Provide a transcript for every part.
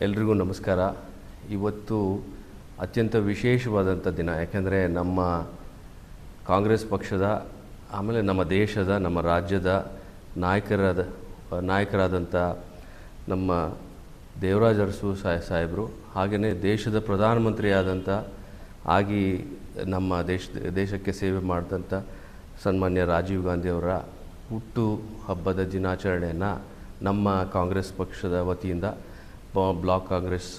ಎಲ್ರಿಗೂ ನಮಸ್ಕಾರ. ಇವತ್ತು ಅತ್ಯಂತ ವಿಶೇಷವಾದಂಥ ದಿನ, ಯಾಕೆಂದರೆ ನಮ್ಮ ಕಾಂಗ್ರೆಸ್ ಪಕ್ಷದ, ಆಮೇಲೆ ನಮ್ಮ ದೇಶದ, ನಮ್ಮ ರಾಜ್ಯದ ನಾಯಕರಾದ ನಾಯಕರಾದಂಥ ನಮ್ಮ ದೇವರಾಜ ಅರಸು ಸಾಹ್ ಸಾಹೇಬರು ಹಾಗೆಯೇ ದೇಶದ ಪ್ರಧಾನಮಂತ್ರಿಯಾದಂಥ ಆಗಿ ನಮ್ಮ ದೇಶ, ದೇಶಕ್ಕೆ ಸೇವೆ ಮಾಡಿದಂಥ ಸನ್ಮಾನ್ಯ ರಾಜೀವ್ ಗಾಂಧಿಯವರ ಹುಟ್ಟು ಹಬ್ಬದ ದಿನಾಚರಣೆಯನ್ನು ನಮ್ಮ ಕಾಂಗ್ರೆಸ್ ಪಕ್ಷದ ವತಿಯಿಂದ ಬ್ಲಾಕ್ ಕಾಂಗ್ರೆಸ್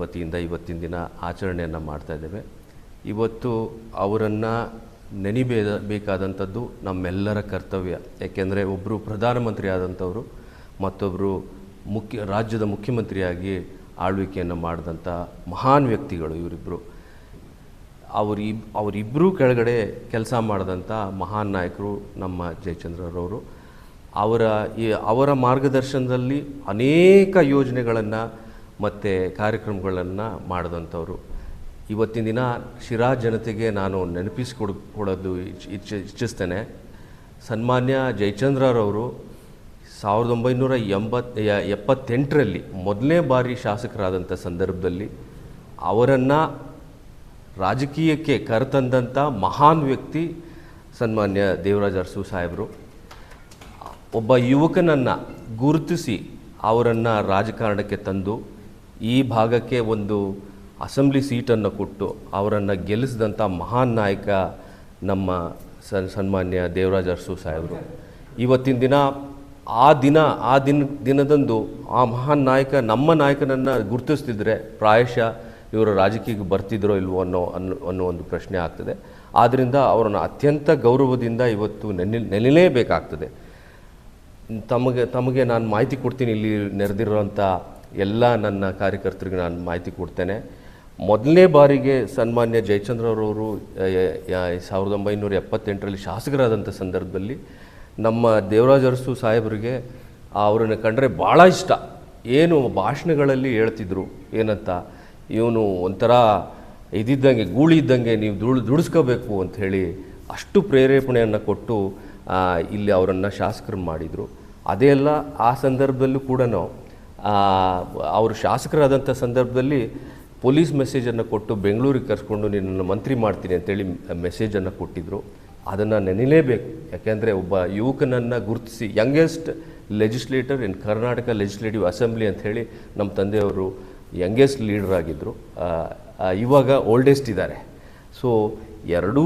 ವತಿಯಿಂದ ಇವತ್ತಿನ ದಿನ ಆಚರಣೆಯನ್ನು ಮಾಡ್ತಾ ಇದ್ದೇವೆ. ಇವತ್ತು ಅವರನ್ನು ನೆನಿಬೇ ಬೇಕಾದಂಥದ್ದು ನಮ್ಮೆಲ್ಲರ ಕರ್ತವ್ಯ. ಏಕೆಂದರೆ ಒಬ್ಬರು ಪ್ರಧಾನಮಂತ್ರಿ ಆದಂಥವರು ಮತ್ತೊಬ್ಬರು ಮುಖ್ಯ, ರಾಜ್ಯದ ಮುಖ್ಯಮಂತ್ರಿಯಾಗಿ ಆಳ್ವಿಕೆಯನ್ನು ಮಾಡಿದಂಥ ಮಹಾನ್ ವ್ಯಕ್ತಿಗಳು ಇವರಿಬ್ಬರು ಅವರಿ ಅವರಿಬ್ಬರೂ ಕೆಳಗಡೆ ಕೆಲಸ ಮಾಡಿದಂಥ ಮಹಾನ್ ನಾಯಕರು ನಮ್ಮ ಜಯಚಂದ್ರರವರು. ಅವರ ಈ ಅವರ ಮಾರ್ಗದರ್ಶನದಲ್ಲಿ ಅನೇಕ ಯೋಜನೆಗಳನ್ನು ಮತ್ತು ಕಾರ್ಯಕ್ರಮಗಳನ್ನು ಮಾಡಿದಂಥವ್ರು. ಇವತ್ತಿನ ದಿನ ಶಿರಾ ಜನತೆಗೆ ನಾನು ನೆನಪಿಸಿಕೊಡ್ ಕೊಡೋದು ಇಚ್ಛ ಇಚ್ಛಿಸ್ತೇನೆ. ಸನ್ಮಾನ್ಯ ಜಯಚಂದ್ರರವರು ಸಾವಿರದ ಒಂಬೈನೂರ ಎಂಬತ್ ಎಪ್ಪತ್ತೆಂಟರಲ್ಲಿ ಮೊದಲನೇ ಬಾರಿ ಶಾಸಕರಾದಂಥ ಸಂದರ್ಭದಲ್ಲಿ ಅವರನ್ನು ರಾಜಕೀಯಕ್ಕೆ ಕರೆತಂದಂಥ ಮಹಾನ್ ವ್ಯಕ್ತಿ ಸನ್ಮಾನ್ಯ ದೇವರಾಜ ಅರಸು ಸಾಹೇಬರು. ಒಬ್ಬ ಯುವಕನನ್ನು ಗುರುತಿಸಿ ಅವರನ್ನು ರಾಜಕಾರಣಕ್ಕೆ ತಂದು ಈ ಭಾಗಕ್ಕೆ ಒಂದು ಅಸೆಂಬ್ಲಿ ಸೀಟನ್ನು ಕೊಟ್ಟು ಅವರನ್ನು ಗೆಲ್ಲಿಸಿದಂಥ ಮಹಾನ್ ನಾಯಕ ನಮ್ಮ ಸನ್, ಸನ್ಮಾನ್ಯ ದೇವರಾಜ ಅರಸು ಸಾಹೇಬರು. ಇವತ್ತಿನ ದಿನ, ಆ ದಿನ ಆ ದಿನ, ದಿನದಂದು ಆ ಮಹಾನ್ ನಾಯಕ ನಮ್ಮ ನಾಯಕನನ್ನು ಗುರುತಿಸ್ತಿದ್ರೆ ಪ್ರಾಯಶಃ ಇವರು ರಾಜಕೀಯಕ್ಕೆ ಬರ್ತಿದ್ರೋ ಇಲ್ವೋ ಅನ್ನೋ ಅನ್ನೋ ಅನ್ನೋ ಒಂದು ಪ್ರಶ್ನೆ ಆಗ್ತದೆ. ಆದ್ದರಿಂದ ಅವರನ್ನು ಅತ್ಯಂತ ಗೌರವದಿಂದ ಇವತ್ತು ನೆನೆ ನೆನೆಯಲೇಬೇಕಾಗ್ತದೆ ತಮಗೆ ತಮಗೆ ನಾನು ಮಾಹಿತಿ ಕೊಡ್ತೀನಿ ಇಲ್ಲಿ ನೆರೆದಿರುವಂಥ ಎಲ್ಲ ನನ್ನ ಕಾರ್ಯಕರ್ತರಿಗೆ ನಾನು ಮಾಹಿತಿ ಕೊಡ್ತೇನೆ. ಮೊದಲನೇ ಬಾರಿಗೆ ಸನ್ಮಾನ್ಯ ಜಯಚಂದ್ರರವರು ಸಾವಿರದ ಒಂಬೈನೂರ ಎಪ್ಪತ್ತೆಂಟರಲ್ಲಿ ಶಾಸಕರಾದಂಥ ಸಂದರ್ಭದಲ್ಲಿ ನಮ್ಮ ದೇವರಾಜ ಅರಸು ಸಾಹೇಬರಿಗೆ ಅವರನ್ನು ಕಂಡ್ರೆ ಭಾಳ ಇಷ್ಟ. ಏನು ಭಾಷಣಗಳಲ್ಲಿ ಹೇಳ್ತಿದ್ರು, ಏನಂತ, ಇವನು ಒಂಥರ ಇದಿದ್ದಂಗೆ, ಗೂಳಿ ಇದ್ದಂಗೆ ನೀವು ದುಡ್ ದುಡಿಸ್ಕೋಬೇಕು ಅಂತ ಹೇಳಿ ಅಷ್ಟು ಪ್ರೇರೇಪಣೆಯನ್ನು ಕೊಟ್ಟು ಇಲ್ಲಿ ಅವರನ್ನು ಶಾಸಕರು ಮಾಡಿದರು. ಅದೇ ಅಲ್ಲ, ಆ ಸಂದರ್ಭದಲ್ಲೂ ಕೂಡ ಅವರು ಶಾಸಕರಾದಂಥ ಸಂದರ್ಭದಲ್ಲಿ ಪೊಲೀಸ್ ಮೆಸೇಜನ್ನು ಕೊಟ್ಟು ಬೆಂಗಳೂರಿಗೆ ಕರೆಸ್ಕೊಂಡು ನಿನ್ನನ್ನು ಮಂತ್ರಿ ಮಾಡ್ತೀನಿ ಅಂತೇಳಿ ಮೆಸೇಜನ್ನು ಕೊಟ್ಟಿದ್ದರು ಅದನ್ನು ನೆನಲೇಬೇಕು. ಯಾಕೆಂದರೆ ಒಬ್ಬ ಯುವಕನನ್ನು ಗುರುತಿಸಿ youngest legislator in Karnataka legislative assembly ಅಂತ ಹೇಳಿ ನಮ್ಮ ತಂದೆಯವರು ಯಂಗೆಸ್ಟ್ ಲೀಡರ್ ಆಗಿದ್ದರು ಇವಾಗ ಓಲ್ಡೆಸ್ಟ್ ಇದ್ದಾರೆ. ಸೊ ಎರಡೂ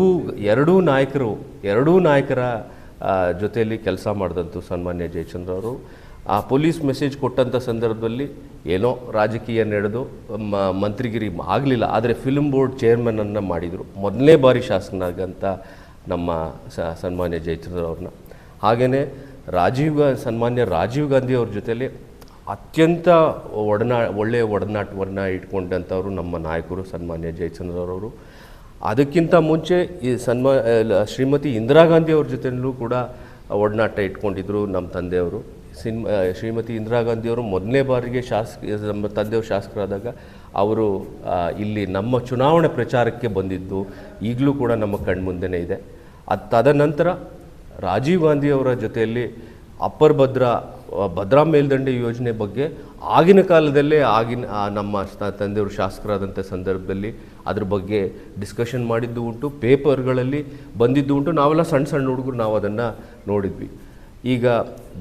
ಎರಡೂ ನಾಯಕರು, ಎರಡೂ ನಾಯಕರ ಜೊತೆಯಲ್ಲಿ ಕೆಲಸ ಮಾಡಿದಂಥ ಸನ್ಮಾನ್ಯ ಜಯಚಂದ್ರ ಅವರು. ಆ ಪೊಲೀಸ್ ಮೆಸೇಜ್ ಕೊಟ್ಟಂಥ ಸಂದರ್ಭದಲ್ಲಿ ಏನೋ ರಾಜಕೀಯ ನಡೆದು ಮಂತ್ರಿಗಿರಿ ಆಗಲಿಲ್ಲ. ಆದರೆ ಫಿಲ್ಮ್ ಬೋರ್ಡ್ ಚೇರ್ಮನನ್ನು ಮಾಡಿದರು. ಮೊದಲನೇ ಬಾರಿ ಶಾಸಕನಾಗಂಥ ನಮ್ಮ ಸನ್ಮಾನ್ಯ ಜಯಚಂದ್ರ ಅವ್ರನ್ನ. ಹಾಗೆಯೇ ರಾಜೀವ್ ಗಾ, ಸನ್ಮಾನ್ಯ ರಾಜೀವ್ ಗಾಂಧಿ ಅವ್ರ ಜೊತೆಯಲ್ಲಿ ಅತ್ಯಂತ ಒಡನಾ, ಒಳ್ಳೆಯ ಒಡನಾಟವನ್ನು ಇಟ್ಕೊಂಡಂಥವ್ರು ನಮ್ಮ ನಾಯಕರು ಸನ್ಮಾನ್ಯ ಜಯಚಂದ್ರರವರು ಅದಕ್ಕಿಂತ ಮುಂಚೆ ಈ ಸನ್ಮಾ ಶ್ರೀಮತಿ ಇಂದಿರಾ ಗಾಂಧಿ ಅವ್ರ ಜೊತೆಯಲ್ಲೂ ಕೂಡ ಒಡನಾಟ ಇಟ್ಕೊಂಡಿದ್ರು ನಮ್ಮ ತಂದೆಯವರು. ಸಿನ್ ಶ್ರೀಮತಿ ಇಂದಿರಾ ಗಾಂಧಿಯವರು ಮೊದಲನೇ ಬಾರಿಗೆ ಶಾಸಕ ನಮ್ಮ ತಂದೆಯವರು ಶಾಸಕರಾದಾಗ ಅವರು ಇಲ್ಲಿ ನಮ್ಮ ಚುನಾವಣೆ ಪ್ರಚಾರಕ್ಕೆ ಬಂದಿದ್ದು. ಈಗಲೂ ಕೂಡ ನಮ್ಮ ಕಣ್ಮುಂದೆನೇ ಇದೆ. ಅದು ತದನಂತರ ರಾಜೀವ್ ಗಾಂಧಿಯವರ ಜೊತೆಯಲ್ಲಿ ಅಪ್ಪರ್ ಭದ್ರಾ ಭದ್ರಾ ಮೇಲ್ದಂಡೆ ಯೋಜನೆ ಬಗ್ಗೆ ಆಗಿನ ಕಾಲದಲ್ಲೇ ಆಗಿನ ನಮ್ಮ ತಂದೆಯವರು ಶಾಸಕರಾದಂಥ ಸಂದರ್ಭದಲ್ಲಿ ಅದ್ರ ಬಗ್ಗೆ ಡಿಸ್ಕಷನ್ ಮಾಡಿದ್ದು ಉಂಟು ಪೇಪರ್ಗಳಲ್ಲಿ ಬಂದಿದ್ದು ಉಂಟು. ನಾವೆಲ್ಲ ಸಣ್ಣ ಸಣ್ಣ ಹುಡುಗರು ನಾವು ಅದನ್ನು ನೋಡಿದ್ವಿ. ಈಗ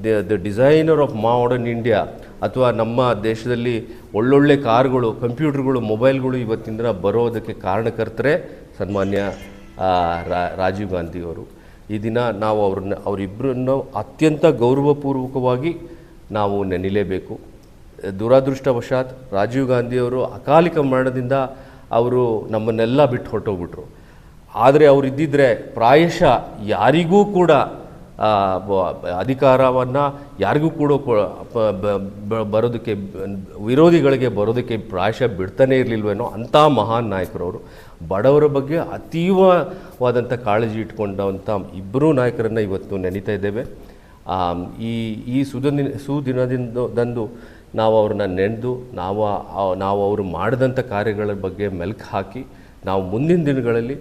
the the designer of modern India ಅಥವಾ ನಮ್ಮ ದೇಶದಲ್ಲಿ ಒಳ್ಳೊಳ್ಳೆ ಕಾರ್ಗಳು ಕಂಪ್ಯೂಟರ್ಗಳು ಮೊಬೈಲ್ಗಳು ಇವತ್ತಿನ ಬರೋದಕ್ಕೆ ಕಾರಣಕರ್ತರೇ ಸನ್ಮಾನ್ಯ ರಾಜೀವ್ ಗಾಂಧಿಯವರು. ಈ ದಿನ ನಾವು ಅವ್ರನ್ನ ಅವರಿಬ್ಬರನ್ನು ಅತ್ಯಂತ ಗೌರವಪೂರ್ವಕವಾಗಿ ನಾವು ನೆನಿಲೇಬೇಕು. ದುರಾದೃಷ್ಟವಶಾತ್ ರಾಜೀವ್ ಗಾಂಧಿಯವರು ಅಕಾಲಿಕ ಮರಣದಿಂದ ಅವರು ನಮ್ಮನ್ನೆಲ್ಲ ಬಿಟ್ಟು ಹೊರಟೋಗ್ಬಿಟ್ರು. ಆದರೆ ಅವರು ಇದ್ದಿದ್ರೆ ಪ್ರಾಯಶಃ ಯಾರಿಗೂ ಕೂಡ ಅಧಿಕಾರವನ್ನು ಯಾರಿಗೂ ಕೂಡ ಬರೋದಕ್ಕೆ, ವಿರೋಧಿಗಳಿಗೆ ಬರೋದಕ್ಕೆ ಪ್ರಾಯಶಃ ಬಿಡ್ತಾನೆ ಇರಲಿಲ್ವೇನೋ ಅಂಥ ಮಹಾನ್ ನಾಯಕರವರು. ಬಡವರ ಬಗ್ಗೆ ಅತೀವವಾದಂಥ ಕಾಳಜಿ ಇಟ್ಕೊಂಡಂಥ ಇಬ್ಬರೂ ನಾಯಕರನ್ನು ಇವತ್ತು ನೆನೀತಾ ಇದ್ದೇವೆ. ಈ ಈ ಸುದಿನ ಸುದಿನದಿಂದ ದಂದು ನಾವು ಅವ್ರನ್ನ ನೆನೆದು, ನಾವು ನಾವು ಅವರು ಮಾಡಿದಂಥ ಕಾರ್ಯಗಳ ಬಗ್ಗೆ ಮೆಲ್ಕು ಹಾಕಿ, ನಾವು ಮುಂದಿನ ದಿನಗಳಲ್ಲಿ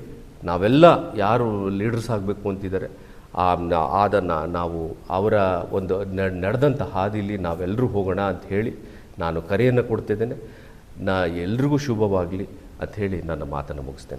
ನಾವೆಲ್ಲ ಯಾರು ಲೀಡರ್ಸ್ ಆಗಬೇಕು ಅಂತಿದ್ದಾರೆ. ಅದನ್ನು ನಾವು ಅವರ ಒಂದು ನಡೆದಂಥ ಹಾದಿಲಿ ನಾವೆಲ್ಲರೂ ಹೋಗೋಣ ಅಂತ ಹೇಳಿ ನಾನು ಕರೆಯನ್ನು ಕೊಡ್ತಿದ್ದೇನೆ. ನಾ ಎಲ್ರಿಗೂ ಶುಭವಾಗಲಿ ಅಂಥೇಳಿ ನನ್ನ ಮಾತನ್ನು ಮುಗಿಸ್ತೇನೆ.